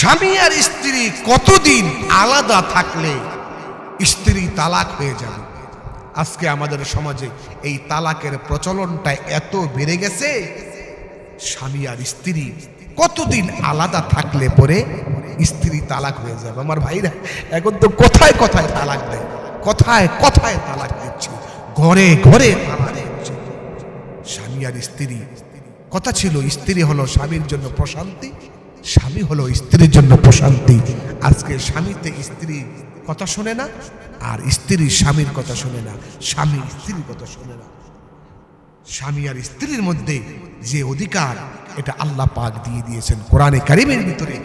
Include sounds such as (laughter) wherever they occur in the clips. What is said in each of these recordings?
স্বামী আর স্ত্রী কতদিন আলাদা থাকলে স্ত্রী তালাক হয়ে যাবে? আজকে আমাদের সমাজে এই তালাকের প্রচলনটা এত বেড়ে গেছে, স্বামী আর স্ত্রী কতদিন আলাদা থাকলে পরে স্ত্রী তালাক হয়ে যাবে? আমার ভাইরা, এখন তো কোথায় কোথায় তালাক দেয়? কোথায় কোথায় তালাক দিচ্ছে? ঘরে ঘরে তালাক দিচ্ছে। স্বামী আর স্ত্রী, কথা ছিল স্ত্রী হলো স্বামীর জন্য প্রশান্তি স্বামী হলো স্ত্রীর জন্য প্রশান্তি। আজকে স্বামীতে স্ত্রী কথা শোনে না, আর স্ত্রী স্বামীর কথা শোনে না, স্বামী স্ত্রীর কথা শোনে না। স্বামী আর স্ত্রীর মধ্যে যে অধিকার, এটা আল্লাহ পাক দিয়ে দিয়েছেন। কোরআনে কারিমের ভিতরে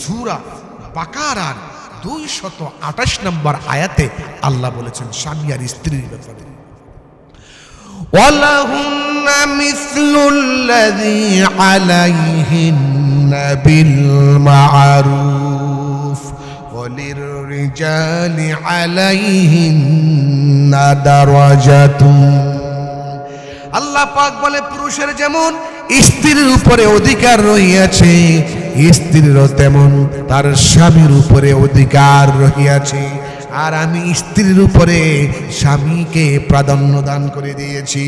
সুরা বাকারার দুই শত আঠাশ নম্বর আয়াতে আল্লাহ বলেছেন, স্বামী আর স্ত্রীর ব্যাপারে। ওয়ালাহুন্না মিসলুল্লাযী আলাইহিন بالمعروف وللرجال عليهن درجة আল্লাহ পাক বলে পুরুষের যেমন স্ত্রীর উপরে অধিকার রহিয়াছে স্ত্রীরও তেমন তার স্বামীর উপরে অধিকার রহিয়াছে আর আমি স্ত্রীর উপরে স্বামীকে প্রাধান্য দান করে দিয়েছি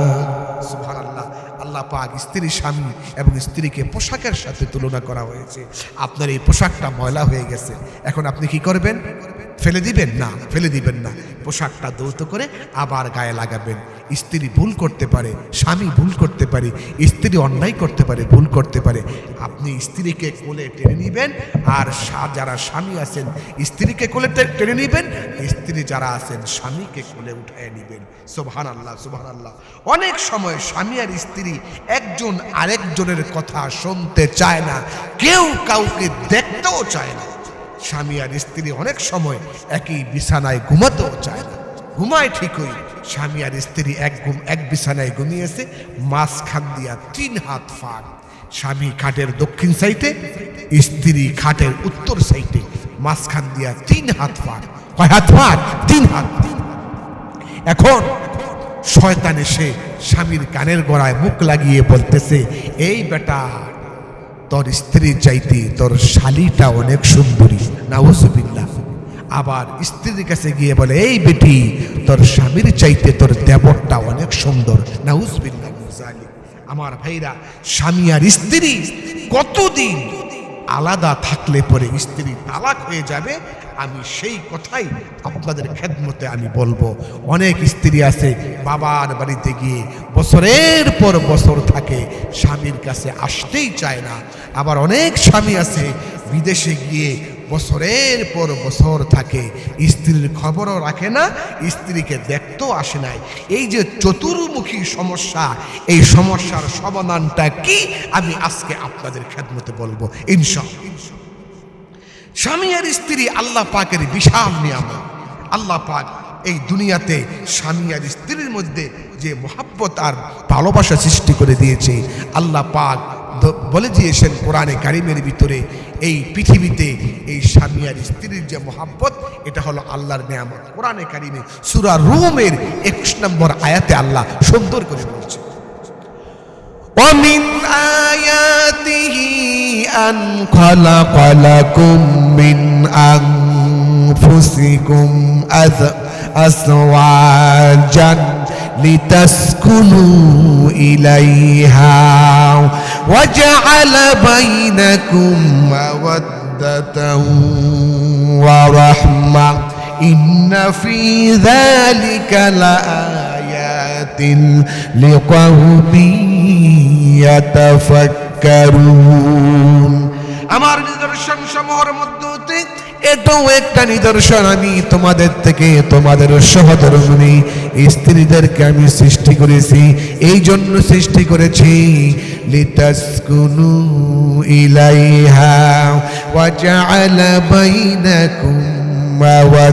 পাক স্ত্রী, স্বামী এবং স্ত্রীকে পোশাকের সাথে তুলনা করা হয়েছে। আপনার এই পোশাকটা ময়লা হয়ে গেছে। এখন আপনি কি করবেন? ফেলে দিবেন? না, ফেলে দিবেন না। পোশাকটা দ্রুত করে আবার গায়ে লাগাবেন। স্ত্রী ভুল করতে পারে, স্বামী ভুল করতে পারে, স্ত্রী অন্যায় করতে পারে, ভুল করতে পারে। আপনি স্ত্রীকে কোলে টেনে নিবেন, আর যারা স্বামী আছেন, স্ত্রীকে কোলে টেনে নিবেন, স্ত্রী যারা আছেন, স্বামীকে কোলে উঠায় নিবেন। সোভান আল্লাহ সোভান আল্লাহ অনেক সময় স্বামী আর স্ত্রী একজন আরেকজনের কথা শুনতে চায় না, কেউ কাউকে দেখতেও চায় না। স্বামী আর স্ত্রী অনেক সময় একই বিছানায় ঘুমাতেও চায় না। ঘুমায় ঠিকই, স্বামী আর স্ত্রী এক ঘুম এক বিছানায় ঘুমিয়েছে, মাঝখান দিয়া তিন হাত ফাঁক। স্বামী খাটের দক্ষিণ সাইডে, স্ত্রী খাটের উত্তর সাইডে, মাঝখান দিয়া তিন হাত ফাঁক কয় হাত ফাঁক তিন হাত এখন শয়তান এসে স্বামীর কানের গড়ায় মুখ লাগিয়ে বলতেছে, এই বেটা, তোর স্ত্রীর চাইতে তোর শালিটা অনেক সুন্দরী। নাউজুবিল্লাহ। আবার স্ত্রীর কাছে গিয়ে বলে, এই বেটি, তোর স্বামীর চাইতে তোর দেবরটা অনেক সুন্দর। নাউজবিল্লাহ আমার ভাইরা, স্বামী আর স্ত্রী, কতদিন আলাদা থাকলে পরে স্ত্রী তালাক হয়ে যাবে, আমি সেই কথাই আপনাদের খেদমতে আমি বলব। অনেক স্ত্রী আছে, বাবার বাড়িতে গিয়ে বছরের পর বছর থাকে, স্বামীর কাছে আসতেই চায় না। আবার অনেক স্বামী আছে, বিদেশে গিয়ে বছরের পর বছর থাকে। স্ত্রীর খবরও রাখে না, স্ত্রীকে দেখতেও আসে নাই। এই যে চতুর্মুখী সমস্যা, এই সমস্যার সমাধানটা কি? আমি আজকে আপনাদের খেদমতে বলব ইনশা স্বামী আর স্ত্রী আল্লাহ পাকের বিশাল নিয়ামত। আল্লাহ পাক এই দুনিয়াতে স্বামী আর স্ত্রীর মধ্যে যে মোহাব্বত আর ভালোবাসা সৃষ্টি করে দিয়েছে, আল্লাহ পাক বলে দিয়েছেন কোরআনে কারিমের ভিতরে এই পৃথিবীতে এই স্বামী আর স্ত্রীর যে মোহাব্বত এটা হলো আল্লাহর নিয়ামত কোরআনে কারিমে সুরা রুমের একুশ নম্বর আয়াতে আল্লাহ সুন্দর করে বলছে ومن آياته أن خلق لكم من أنفسكم أز- أزواجا لتسكنوا إليها وجعل بينكم مودة ورحمة إن في ذلك لآيات لقوم يتفكرون আমার নিদর্শন সমূহের মধ্যে হতে এটাও একটা নিদর্শন আমি তোমাদের থেকে তোমাদের সহধর্মী স্ত্রীদেরকে আমি সৃষ্টি করেছি, এই জন্য সৃষ্টি করেছি। লিতাসকুনু ইলাইহা ওয়া জাআলা বাইনাকুম ওয়া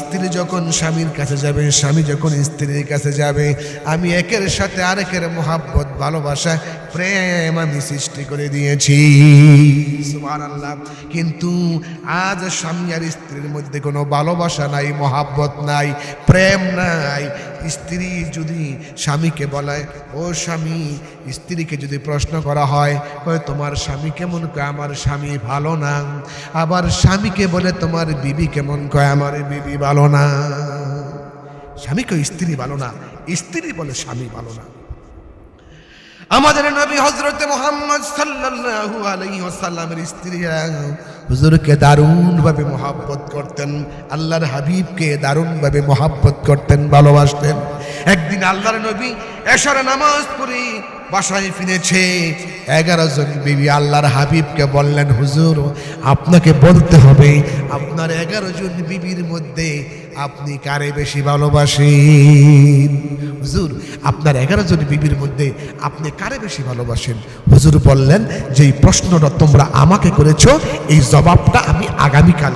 স্ত্রী যখন স্বামীর কাছে যাবে, স্বামী যখন স্ত্রীর কাছে যাবে, আমি একের সাথে আরেকের মোহাব্বত ভালোবাসা, প্রেম আমি সৃষ্টি করে দিয়েছি। সুবহানাল্লাহ। কিন্তু আজ স্বামী আর স্ত্রীর মধ্যে কোনো ভালোবাসা নাই, মোহাব্বত নাই, প্রেম নাই। স্ত্রী যদি স্বামীকে বলে, ও স্বামী, স্ত্রীকে যদি প্রশ্ন করা হয়, কয়, তোমার স্বামী কেমন? কয়, আমার স্বামী ভালো না। আবার স্বামীকে বলে, তোমার বিবি কেমন? কয়, আমার বিবি ভালো না। স্বামীকে স্ত্রী ভালো না। স্ত্রী বলে, স্বামী ভালো না। আমাদের নবী হজরতে মোহাম্মদ সাল্লাল্লাহু আলাইহি ওয়াসাল্লামের স্ত্রীরা হুজুরকে দারুণভাবে মহাব্বত করতেন, আল্লাহর হাবিবকে দারুণভাবে মহাব্বত করতেন, ভালোবাসতেন। একদিন আল্লাহর নবী এশার নামাজ পড়ে বাসায় ফিরেছে, এগারো জন বিবি আল্লাহর হাবিবকে বললেন, হুজুর, আপনাকে বলতে হবে, আপনার এগারো জন বিবির মধ্যে আপনি কারে বেশি ভালোবাসেন? হুজুর, আপনার এগারো জন বিবির মধ্যে আপনি কারে বেশি ভালোবাসেন? হুজুর বললেন যে এই প্রশ্নটা তোমরা আমাকে করেছ, এই জবাবটা আমি আগামীকাল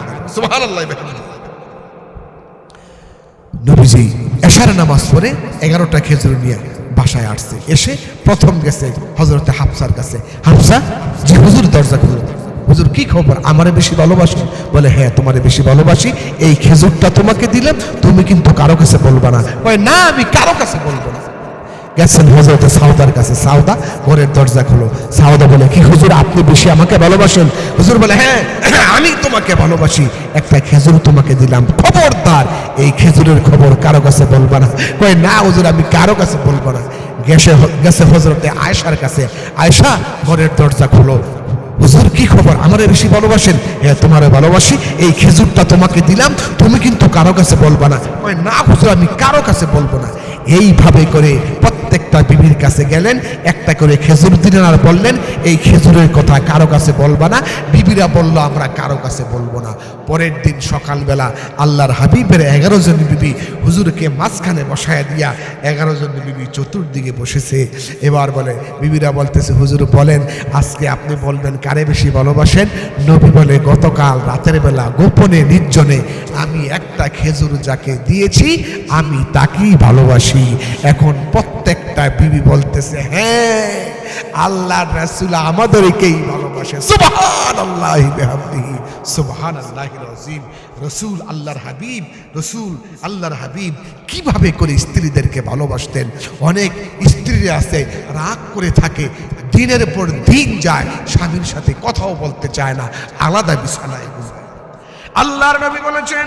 নবীজি এশার নামাজ পড়ে এগারোটা খেজুর নিয়ে বাসায় আসছে। এসে প্রথম গেছে হজরতে হাফসার কাছে। হাফসা যে হুজুর দরজা খুলল হুজুর, কি খবর? আমারে বেশি ভালোবাসি? বলে হ্যাঁ তোমারে বেশি ভালোবাসি। এই খেজুরটা তোমাকে দিলাম, তুমি কিন্তু কারও কাছে বলবা না। কয়, না, আমি কারও কাছে বলব না। গেছেন হজরতে সাউদার কাছে। সাউদা ঘরের দরজা খোলো। সাউদা বলে, কি হুজুর, আপনি বেশি আমাকে ভালোবাসেন? হুজুর বলে হ্যাঁ (clears throat) আমি তোমাকে ভালোবাসি। একটা খেজুর তোমাকে দিলাম। খবরদার, এই খেজুরের খবর কারও কাছে বলবা না। কয়, না, হুজুর, আমি কারও কাছে বলব না। গেছে গেছে হজরতে আয়সার কাছে। আয়সা ঘরের দরজা খোলো। হুজুর, কি খবর? আমারে বেশি ভালোবাসেন? হ্যাঁ তোমারে ভালোবাসি, এই খেজুরটা তোমাকে দিলাম, তুমি কিন্তু কারও কাছে বলবা না। না হুজুর, আমি কারও কাছে বলব না। এইভাবে করে প্রত্যেকটা বিবির কাছে গেলেন, একটা করে খেজুর দিলেন আর বললেন, এই খেজুরের কথা কারও কাছে বলবা না, বিবিরা বলল, আমরা কারও কাছে বলব না। পরের দিন সকালবেলা আল্লাহর হাবিবের এগারো জন বিবি হুজুরকে মাঝখানে বসায় দিয়া এগারো জন বিবি চতুর্দিকে বসেছে। এবার বলে, বিবিরা বলতেছে, হুজুর বলেন, আজকে আপনি বলবেন কারে বেশি ভালোবাসেন? নবী বলে, গতকাল রাতের বেলা গোপনে নির্জনে আমি একটা খেজুর যাকে দিয়েছি, আমি তাকেই ভালোবাসি। এখন প্রত্যেকটা বিবি বলতেছে হ্যাঁ আল্লাহ রাসূল আমাদেরকেই ভালোবাসে। সুবহান আল্লাহ বিহামদিহি সুবহান আল্লাহ রাজিম। রসুল আল্লাহর হাবিব, রসুল আল্লাহর হাবিব কীভাবে করে স্ত্রীদেরকে ভালোবাসতেন? অনেক স্ত্রীরা আছে, রাগ করে থাকে, দিনের পর দিন যায়, স্বামীর সাথে কথাও বলতে চায় না, আলাদা বিছানায় আল্লাহর নবী বলেছেন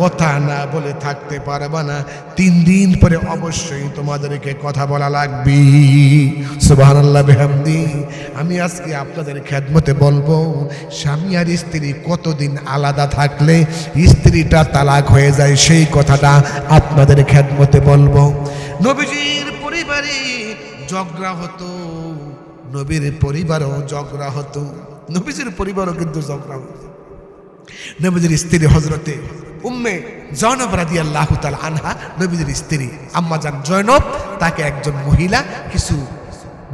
কথা না বলে থাকতে পারবে না। তিন দিন পরে অবশ্যই তোমাদেরকে কথা বলা লাগবে। সুবাহ বেহামদি। আমি আজকে আপনাদের খেদমতে বলব, স্বামী আর স্ত্রী কতদিন আলাদা থাকলে স্ত্রীটা তালাক হয়ে যায়, সেই কথাটা আপনাদের খেদমতে বলব। নবীজির পরিবারে ঝগড়া হতো, নবীর পরিবারও ঝগড়া হতো। নবীজির পরিবারও কিন্তু ঝগড়া হতো। নবীজির স্ত্রী হজরতে উম্মে জয়নব রাজি আল্লাহ তাল আনহা নবীদের স্ত্রী আম্মাজান জয়নব তাকে একজন মহিলা কিছু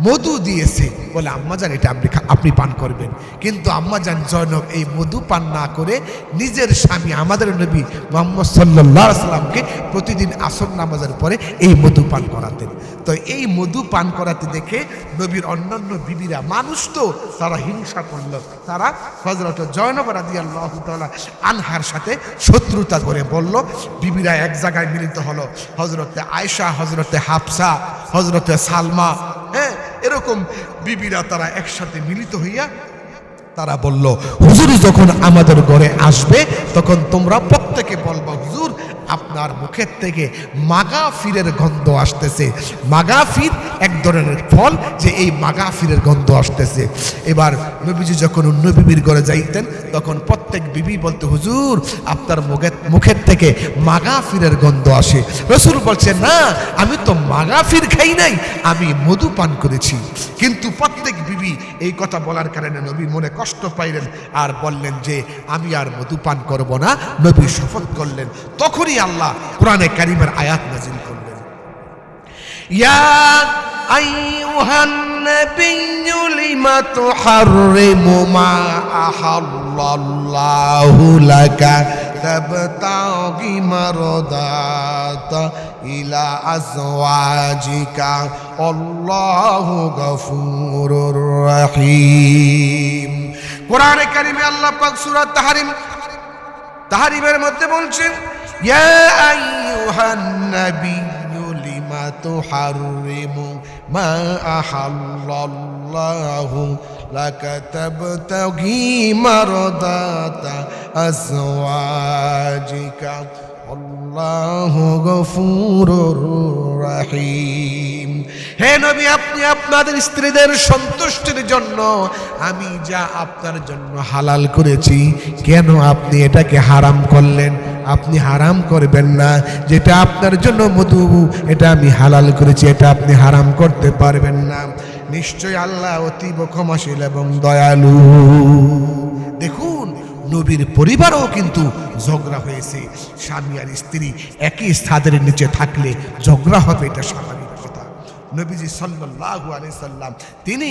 মধু দিয়েছে। বলে আম্মাজান এটা আপনি আপনি পান করবেন। কিন্তু আম্মাজান জয়নব এই মধু পান না করে নিজের স্বামী, আমাদের নবী মোহাম্মদ সাল্লাহ সাল্লামকে প্রতিদিন আসর নামাজের পরে এই মধু পান করাতেন। তো এই মধু পান করাতে দেখে নবীর অন্যান্য বিবিরা, মানুষ তো, তারা হিংসা করল। তারা হজরত জয়নব রাদি আল্লাহ আনহার সাথে শত্রুতা করে বলল, বিবিরা এক জায়গায় মিলিত হলো। হজরতে আয়সা হজরতে হাফসা হজরতে সালমা এরকম বিবিরা তারা একসাথে মিলিত হইয়া তারা বলল, হুজুর যখন আমাদের ঘরে আসবে, তখন তোমরা প্রত্যেকে বলবা, হুজুর, আপনার মুখের থেকে মাগাফিরের গন্ধ আসতেছে। মাগাফির এক ধরনের ফল যে এই মাগাফিরের গন্ধ আসতেছে। এবার নবীজি যখন অন্য বিবির ঘরে যাইতেন, তখন প্রত্যেক বিবি বলতে, হুজুর, আপনার মুখের মুখের থেকে মাগাফিরের গন্ধ আসে। রসুল বলছে, না, আমি তো মাগাফির খাই নাই, আমি মধু পান করেছি। কিন্তু প্রত্যেক বিবি এই কথা বলার কারণে নবী মনে কষ্ট পাইলেন আর বললেন যে, আমি আর মধুপান করব না। নবী শপথ করলেন। তখনই আল্লাহ কোরআনে কারিমের আয়াত নাজিল করলেন। ইয়া গফুরুর রহিম। কোরআনে কারিমে আল্লাহ পাক সূরা তাহরিম তাহারিমের মধ্যে বলছেন, ইয়া আইয়ুহান নাবিয়্যু লিমা তুহাররিমু মা আহাল্লাল্লাহু লাকা তাবতাগি মারদাতা আজওয়াজিকা আল্লাহু গফুরুর রহিম। হে নবী, আপনি আপনাদের স্ত্রীদের সন্তুষ্টির জন্য আমি যা আপনার জন্য হালাল করেছি, কেন আপনি এটাকে হারাম করলেন? আপনি হারাম করবেন না। যেটা আপনার জন্য মধু, এটা আমি হালাল করেছি, এটা আপনি হারাম করতে পারবেন না। নিশ্চয় আল্লাহ অতীব ক্ষমাশীল এবং দয়ালু। দেখুন, নবীর পরিবারও কিন্তু ঝগড়া হয়েছে। স্বামী আর স্ত্রী একই ছাদের নিচে থাকলে ঝগড়া হবে এটা স্বাভাবিক। নবীজি সাল্লাল্লাহু আলাইহি সাল্লাম, তিনি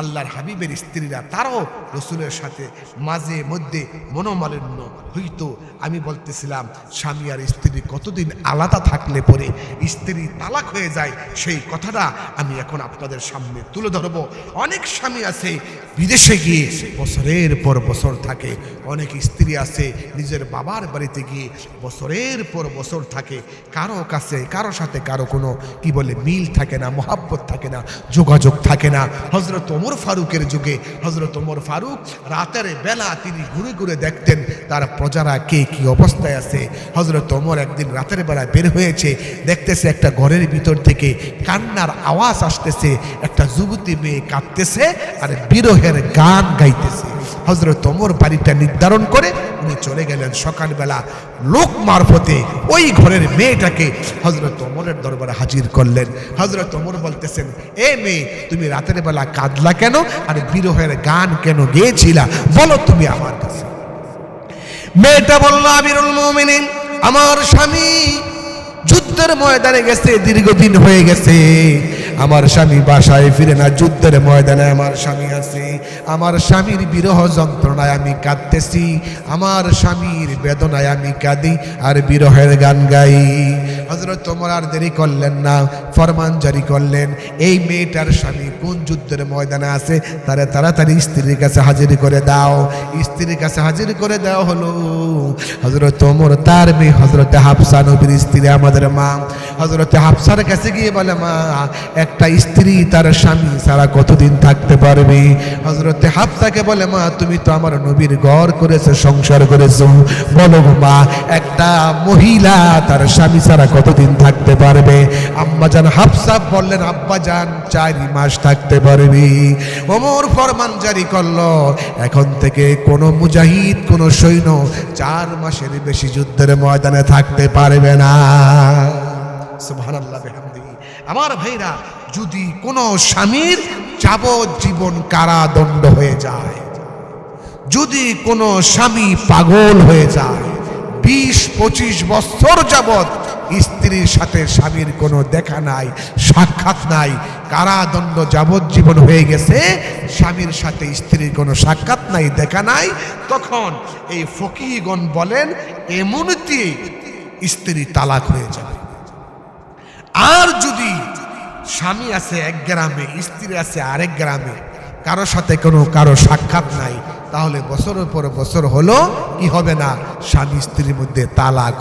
আল্লাহর হাবিবের স্ত্রীরা, তারাও রসুলের সাথে মাঝে মধ্যে মনোমালিন্য হইতো। আমি বলতেছিলাম, স্বামী আর স্ত্রী কতদিন আলাদা থাকলে পরে স্ত্রী তালাক হয়ে যায়, সেই কথাটা আমি এখন আপনাদের সামনে তুলে ধরবো। অনেক স্বামী আছে, বিদেশে গিয়ে বছরের পর বছর থাকে। অনেক স্ত্রী আছে, নিজের বাবার বাড়িতে গিয়ে বছরের পর বছর থাকে। কারও কাছে, কারও সাথে কারও কোনো, কি বলে, মিল থাকে না মহাব্বত থাকে না, যোগাযোগ থাকে না। হজরত ওমর ফারুকের যুগে হজরত ওমর ফারুক রাতের বেলা তিনি ঘুরে ঘুরে দেখতেন তার প্রজারা কে কি অবস্থায় আছে। হজরত ওমর একদিন রাতের বেলা বের হয়েছে, দেখতেছে একটা ঘরের ভিতর থেকে কান্নার আওয়াজ আসতেছে, একটা যুবতী মেয়ে কাঁদতেছে আর বিরহের গান গাইতেছে। হজরত ওমর বাড়িটা নির্ধারণ করে উনি চলে গেলেন সকালবেলা লোক মারফতে। ওই ঘরের মেয়েটাকে হজরত ওমরের দরবারে হাজির করলেন। হজরত ওমর বলতেছেন, এ মেয়ে, তুমি রাতের বেলা কাঁদলা কেন? আর বিরহের গান কেন গেয়েছিলা? বলো তুমি আমার কাছে। মেয়েটা বলল, আমিরুল মুমিনিন, আমার স্বামী যুদ্ধের ময়দানে গেছে, দীর্ঘদিন হয়ে গেছে। আমার স্বামী বাসায় ফিরে না, যুদ্ধের ময়দানে আমার স্বামী আছে। আমার স্বামীর বিরহ যন্ত্রণায় আমি কাঁদতেছি, আমার স্বামীর বেদনায় আমি কাঁদি আর বিরহের গান গাই। হজরত তোমার আর দেরি করলেন না, ফরমান জারি করলেন, এই মেয়েটার স্বামী কোন যুদ্ধের ময়দানে আছে, তারে তাড়াতাড়ি স্ত্রীর কাছে হাজির করে দাও। স্ত্রীর কাছে হাজির করে দেওয়া হলো। হজরত তোমর তার মেয়ে হজরতে হাফসা নবীর স্ত্রী, আমাদের মা। হজরতে হাফসার কাছে গিয়ে বলে, মা একটা স্ত্রী তার স্বামী সারা কতদিন থাকতে পারবে? হজরতে হাফসাকে বলে, মা, তুমি তো আমার নবীর ঘর করেছ, সংসার করেছ। বলো মা, একটা মহিলা তার স্বামী সারা কতদিন থাকতে পারবে? আম্মাজান হাফসা বললেন, আব্বাজান, চারি মাস থাকতে পারবি। ওমর ফরমান জারি করল, এখন থেকে কোনো মুজাহিদ, কোনো সৈন্য চার মাসের বেশি যুদ্ধের ময়দানে থাকতে পারবে না। সুবহানাল্লাহ। আমার ভাইরা, যদি কোনো স্বামীর যাবজ্জীবন কারাদণ্ড হয়ে যায়, যদি কোনো স্বামী পাগল হয়ে যায়, বিশ পঁচিশ বছর যাবৎ স্ত্রীর সাথে স্বামীর কোনো দেখা নাই, সাক্ষাৎ নাই, কারাদণ্ড যাবজ্জীবন হয়ে গেছে, স্বামীর সাথে স্ত্রীর কোনো সাক্ষাৎ নাই, দেখা নাই, তখন এই ফকিগণ বলেন, এমনটি স্ত্রী তালাক হয়ে যাবে। আর যদি স্বামী আছে এক গ্রামে, স্ত্রী আছে আরেক গ্রামে, কারও সাথে কোনো, কারও সাক্ষাৎ নাই, তাহলে বছরের পর বছর হলো, কি হবে না? স্বামী স্ত্রীর মধ্যে তালাক